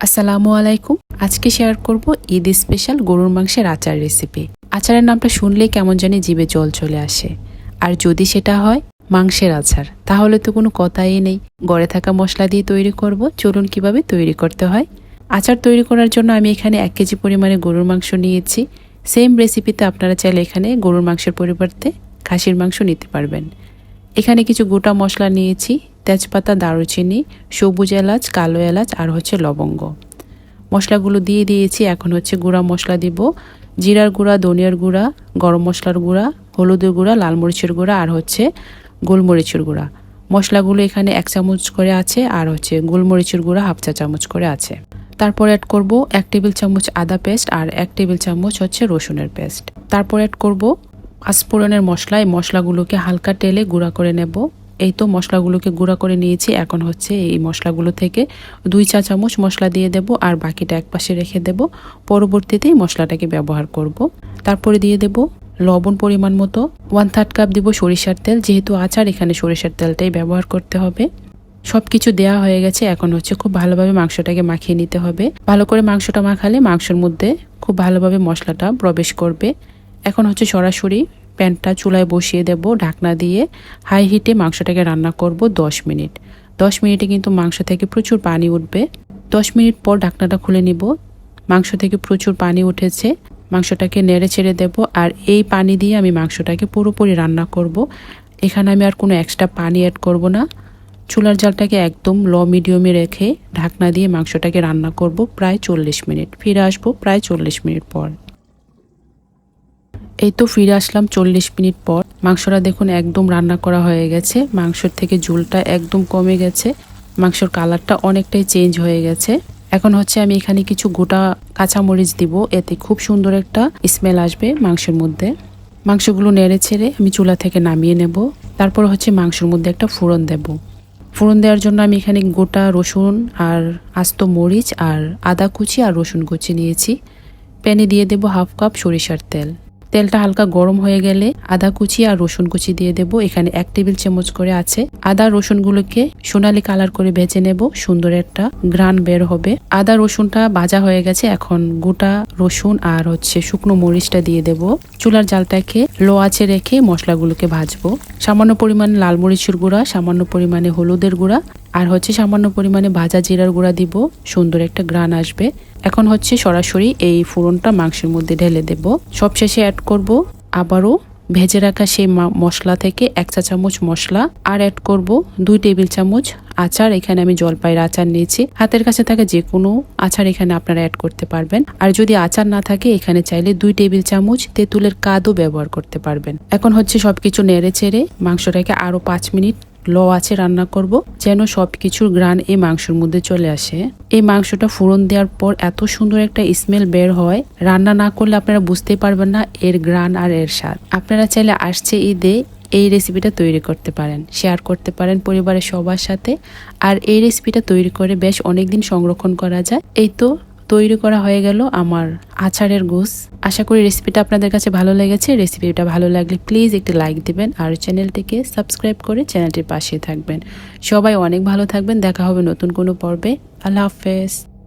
আসসালামু আলাইকুম। আজকে শেয়ার করব ঈদ স্পেশাল গরুর মাংসের আচার রেসিপি আচারের নামটা শুনলেই কেমন জানি জিভে জল চলে আসে। আর যদি সেটা হয়, মাংসের আচার। তাহলে তো কোনো কথাই নেই। গড়ে থাকা মশলা দিয়ে তৈরি করব। চলুন কীভাবে তৈরি করতে হয়। আচার তৈরি করার জন্য আমি এখানে এক কেজি পরিমাণে গরুর মাংস নিয়েছি। সেম রেসিপিতে আপনারা চাইলে এখানে গরুর মাংসের পরিবর্তে খাসির মাংস নিতে পারবেন। এখানে কিছু গোটা মশলা নিয়েছি। তেজপাতা, দারুচিনি, সবুজ এলাচ, কালো এলাচ আর হচ্ছে লবঙ্গ। মশলাগুলো দিয়ে দিয়েছি, এখন হচ্ছে গুঁড়া মশলা দিব। জিরার গুঁড়া, ধনিয়ার গুঁড়া, গরম মশলার গুঁড়া, হলুদের গুঁড়া, লাল মরিচের গুঁড়া আর হচ্ছে গোলমরিচের গুঁড়া। মশলাগুলো এখানে এক চামচ করে আছে আর হচ্ছে গোলমরিচের গুঁড়া হাফ চা চামচ করে আছে। তারপর অ্যাড করব এক টেবিল চামচ আদা পেস্ট আর এক টেবিল চামচ হচ্ছে রসুনের পেস্ট তারপর অ্যাড করব পাঁচফোড়নের মশলা, এই মশলাগুলোকে হালকা তেলে গুঁড়া করে নেব। এই তো মশলাগুলোকে গুঁড়া করে নিয়েছি, এখন হচ্ছে এই মশলাগুলো থেকে দুই চা চামচ মশলা দিয়ে দেব আর বাকিটা একপাশে রেখে দেব। পরবর্তীতেই মশলাটাকে ব্যবহার করব। তারপরে দিয়ে দেব লবণ পরিমাণ মতো ওয়ান থার্ড কাপ দিব সরিষার তেল, যেহেতু আচার, এখানে সরিষার তেলটাই ব্যবহার করতে হবে। সব কিছু দেওয়া হয়ে গেছে, এখন হচ্ছে খুব ভালোভাবে মাংসটাকে মাখিয়ে নিতে হবে। ভালো করে মাংসটা মাখালে মাংসের মধ্যে খুব ভালোভাবে মশলাটা প্রবেশ করবে। এখন হচ্ছে সরাসরি প্যানটা চুলায় বসিয়ে দেব ঢাকনা দিয়ে। হাই হিটে মাংসটাকে রান্না করব 10 মিনিট। 10 মিনিটে কিন্তু মাংস থেকে প্রচুর পানি উঠবে। 10 মিনিট পর ঢাকনাটা খুলে নিব। মাংস থেকে প্রচুর পানি উঠেছে। মাংসটাকে নেড়ে ছেড়ে দেব আর এই পানি দিয়ে আমি মাংসটাকে পুরোপুরি রান্না করব। এখানে আমি আর কোনো এক্সট্রা পানি অ্যাড করব না। চুলার জালটাকে একদম লো মিডিয়ামে রেখে ঢাকনা দিয়ে মাংসটাকে রান্না করব প্রায় চল্লিশ মিনিট। ফিরে আসব প্রায় চল্লিশ মিনিট পর। এই তো ফিরে আসলাম চল্লিশ মিনিট পর। মাংসটা দেখুন একদম রান্না করা হয়ে গেছে। মাংসর থেকে ঝোলটা একদম কমে গেছে। মাংসর কালারটা অনেকটাই চেঞ্জ হয়ে গেছে। এখন হচ্ছে আমি এখানে কিছু গোটা কাঁচামরিচ দিব। এতে খুব সুন্দর একটা স্মেল আসবে মাংসের মধ্যে। মাংসগুলো নেড়ে ছেড়ে আমি চুলা থেকে নামিয়ে নেব। তারপর হচ্ছে মাংসের মধ্যে একটা ফোড়ন দেব। ফোড়ন দেওয়ার জন্য আমি এখানে গোটা রসুন আর আস্ত মরিচ আর আদা কুচি আর রসুন কুচি নিয়েছি। প্যানে দিয়ে দেব হাফ কাপ সরিষার তেল। তেলটা হালকা গরম হয়ে গেলে আদা কুচি আর রসুন কুচি দিয়ে দেব। এখানে এক টেবিল চামচ করে আছে আদা রসুনগুলোকে সোনালি কালার করে ভেজে নেব। সুন্দর একটা গ্রান বের হবে। আদা রসুনটা ভাজা হয়ে গেছে, এখন গোটা রসুন আর হচ্ছে শুকনো মরিচটা দিয়ে দেব। চুলার জালটাকে লো আঁচে রেখে মশলাগুলোকে ভাজবো। সামান্য পরিমাণে লাল মরিচের গুঁড়া, সামান্য পরিমাণে হলুদের গুঁড়া আর হচ্ছে সামান্য পরিমাণে ভাজা জিরার গুঁড়া দিব, সুন্দর একটা গ্রান আসবে। এখন হচ্ছে সরাসরি এই ফোড়নটা মাংসের মধ্যে ঢেলে দেব। সবশেষে অ্যাড করব আবারও ভেজে রাখা সেই মশলা থেকে এক চা চামচ মশলা আর অ্যাড করব দুই টেবিল চামচ আচার। এখানে আমি জলপাইয়ের আচার নিয়েছি। হাতের কাছে থাকা যে কোনো আচার এখানে আপনারা অ্যাড করতে পারবেন। আর যদি আচার না থাকে, এখানে চাইলে দুই টেবিল চামচ তেঁতুলের কাদও ব্যবহার করতে পারবেন। এখন হচ্ছে সবকিছু নেড়ে চেড়ে মাংসটাকে আরও পাঁচ মিনিট লো আছে রান্না করব, যেন সব কিছুর গ্রান এই মাংসের মধ্যে চলে আসে। এই মাংসটা ফোড়ন দেওয়ার পর এত সুন্দর একটা স্মেল বের হয়, রান্না না করলে আপনারা বুঝতেই পারবেন না এর গ্রান আর এর স্বাদ। আপনারা চাইলে আসছে ঈদে এই রেসিপিটা তৈরি করতে পারেন শেয়ার করতে পারেন পরিবারের সবার সাথে। আর এই রেসিপিটা তৈরি করে বেশ অনেকদিন সংরক্ষণ করা যায়। এই তো তৈরি করা হয়ে গেল আমার আচারের গোস। আশা করি রেসিপিটা আপনাদের কাছে ভালো লেগেছে। রেসিপিটা ভালো লাগলে প্লিজ একটি লাইক দিবেন আর চ্যানেলটিকে সাবস্ক্রাইব করে চ্যানেলটির পাশে থাকবেন। সবাই অনেক ভালো থাকবেন। দেখা হবে নতুন কোনো পর্বে। আল্লাহ হাফেজ।